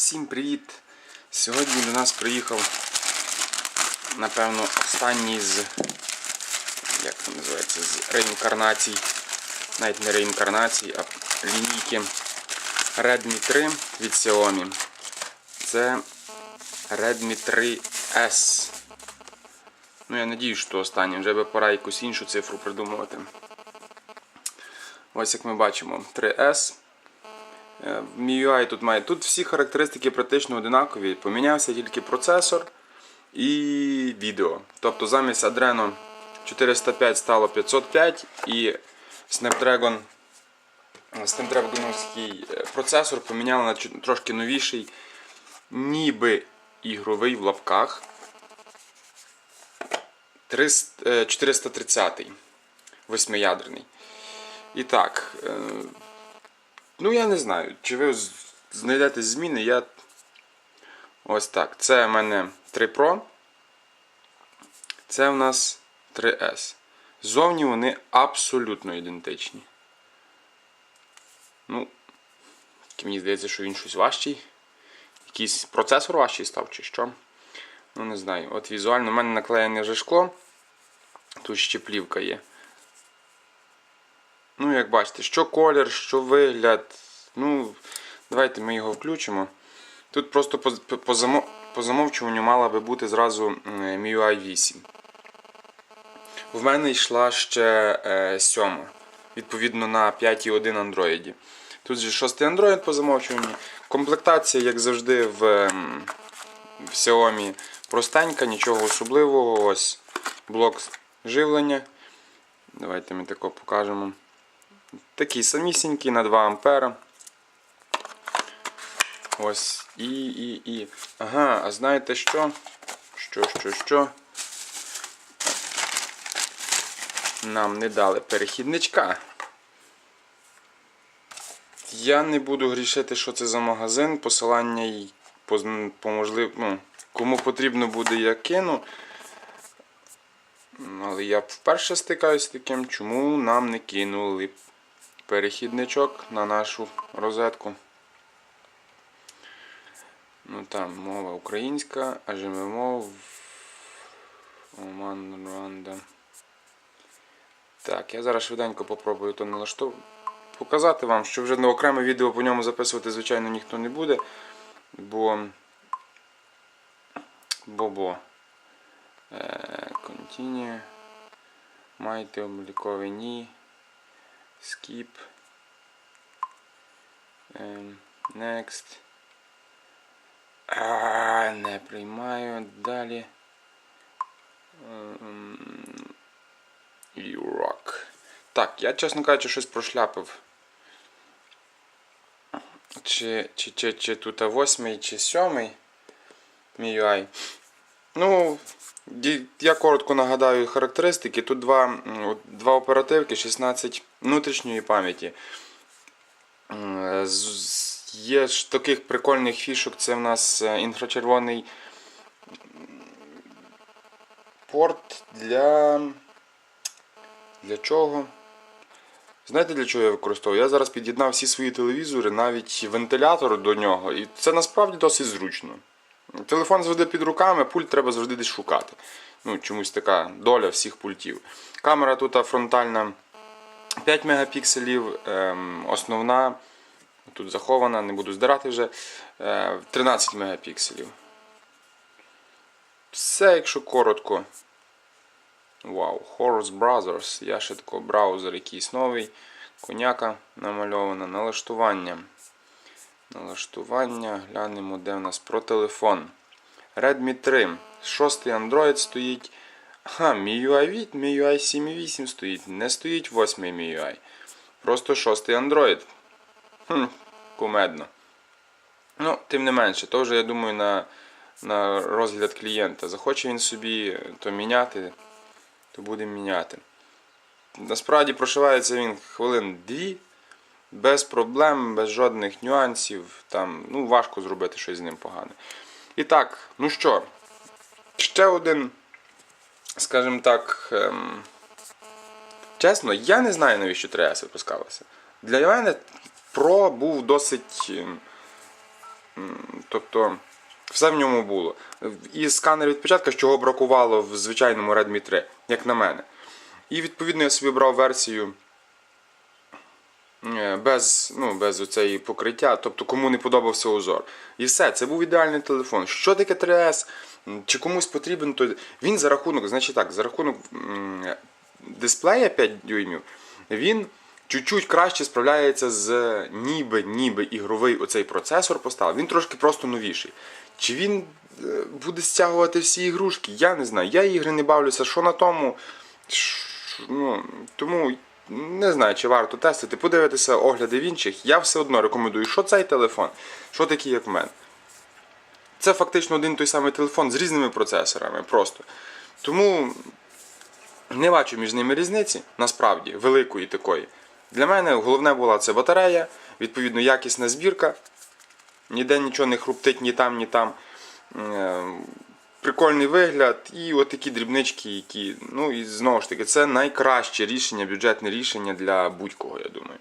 Всім привіт! Сьогодні до нас приїхав, напевно, останній з. Як це називається? З реінкарнацій. Навіть не реінкарнацій, а лінійки Redmi 3 від Xiaomi. Це Redmi 3S. Ну, я надіюсь, що останній. Вже би пора якусь іншу цифру придумувати. Ось як ми бачимо, 3S. Е, MIUI тут має. Тут всі характеристики практично одинакові. Помінявся тільки процесор і відео. Тобто замість Adreno 405 стало 505 і Snapdragon Snapdragon'овський е, процесор поміняли на трошки новіший, ніби ігровий в лапках. 300, е, 430 восьмиядерний. І так, е, Ну, я не знаю, чи ви знайдете зміни. Я. Ось так. Це в мене 3 Pro. Це в нас 3S. Зовні вони абсолютно ідентичні. Ну, мені здається, що він щось важчий. Якийсь процесор важчий став, чи що. Ну, не знаю. От візуально в мене наклеєне вже шкло. Тут ще плівка є. Ну, як бачите, що колір, що вигляд. Ну, давайте ми його включимо. Тут просто по, по, по, замовчуванню мала би бути зразу MIUI 8. В мене йшла ще е, 7, відповідно на 5.1 Android. Тут же 6 Android по замовчуванню. Комплектація, як завжди, в, в Xiaomi простенька, нічого особливого. Ось блок живлення. Давайте ми тако покажемо. Такий самісінький на 2 ампера. Ось. І, і, і. Ага, а знаєте що? Що, що, що? Нам не дали перехідничка. Я не буду грішити, що це за магазин. Посилання й по, ну, кому потрібно буде, я кину. Але я вперше стикаюсь з таким, чому нам не кинули перехідничок на нашу розетку. Ну там мова українська, а живемо в Оман Руанда. Так, я зараз швиденько попробую то налаштовувати. Показати вам, що вже на окреме відео по ньому записувати, звичайно, ніхто не буде. Бо. Бо-бо. Е, Continue. Маєте обліковий ні. Skip. Ем, Next. Не приймаю. Далі. Ем, Rock. Так, я, чесно кажучи, щось прошляпив. Чи, чи, чи, чи тут восьмий, чи сьомий MIUI. Ну, ді- я коротко нагадаю характеристики. Тут два, два оперативки, 16 внутрішньої пам'яті. З- Є ж таких прикольних фішок, це в нас е, інфрачервоний порт для. Для чого? Знаєте, для чого я використовую? Я зараз під'єднав всі свої телевізори, навіть вентилятор до нього, і це насправді досить зручно. Телефон завжди під руками, пульт треба завжди десь шукати. Ну, чомусь така доля всіх пультів. Камера тут фронтальна 5 мегапікселів, ем, основна, тут захована, не буду здирати вже, е, 13 мегапікселів. Все, якщо коротко. Вау, Horus Brothers. Я ще такий браузер якийсь новий. Коняка намальована. Налаштування. Налаштування. Глянемо, де в нас про телефон. Redmi 3. Шостий Android стоїть. Ага, MIUI 8, MIUI 7.8 стоїть. Не стоїть 8 MIUI. Просто шостий Android. Хм, кумедно. Ну, тим не менше, то вже, я думаю, на, на розгляд клієнта. Захоче він собі то міняти, то будемо міняти. Насправді прошивається він хвилин дві, без проблем, без жодних нюансів. Там, ну, важко зробити щось з ним погане. І так, ну що, ще один, скажімо так, ем, чесно, я не знаю, навіщо 3S випускалося. Для мене Pro був досить. ем, Тобто, все в ньому було. І сканер відпечатка, чого бракувало в звичайному Redmi 3, як на мене. І відповідно я собі брав версію без, ну, без оцеї покриття, тобто кому не подобався узор. І все, це був ідеальний телефон. Що таке 3S? М, Чи комусь потрібен, то він за рахунок, значить так, за рахунок дисплея 5 дюймів, він чуть-чуть краще справляється з ніби, ніби ігровий оцей процесор поставив. Він трошки просто новіший. Чи він е, буде стягувати всі ігрушки? Я не знаю. Я ігри не бавлюся, що на тому. Ш- Ну, тому не знаю, чи варто тестити, подивитися огляди в інших. Я все одно рекомендую, що цей телефон, що такий, як в мене. Це фактично один той самий телефон з різними процесорами. Просто. Тому не бачу між ними різниці, насправді, великої такої. Для мене головне була це батарея, відповідно, якісна збірка. Ніде нічого не хруптить ні там, ні там. Прикольний вигляд і от такі дрібнички, які. Ну і знову ж таки, це найкраще рішення, бюджетне рішення для будь-кого, я думаю.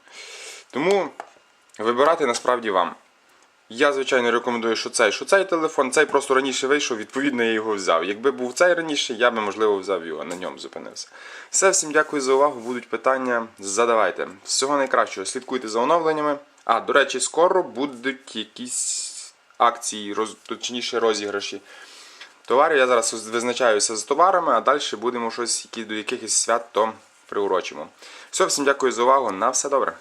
Тому вибирати насправді вам. Я, звичайно, рекомендую, що цей, що цей телефон, цей просто раніше вийшов, відповідно, я його взяв. Якби був цей раніше, я би, можливо, взяв його, на ньому зупинився. Все, всім дякую за увагу. Будуть питання, задавайте. Всього найкращого, слідкуйте за оновленнями. А, до речі, скоро будуть якісь акції, роз... точніше розіграші. Товарів я зараз визначаюся з товарами, а далі будемо щось до якихось свят то приурочимо. Все, всім дякую за увагу. На все добре.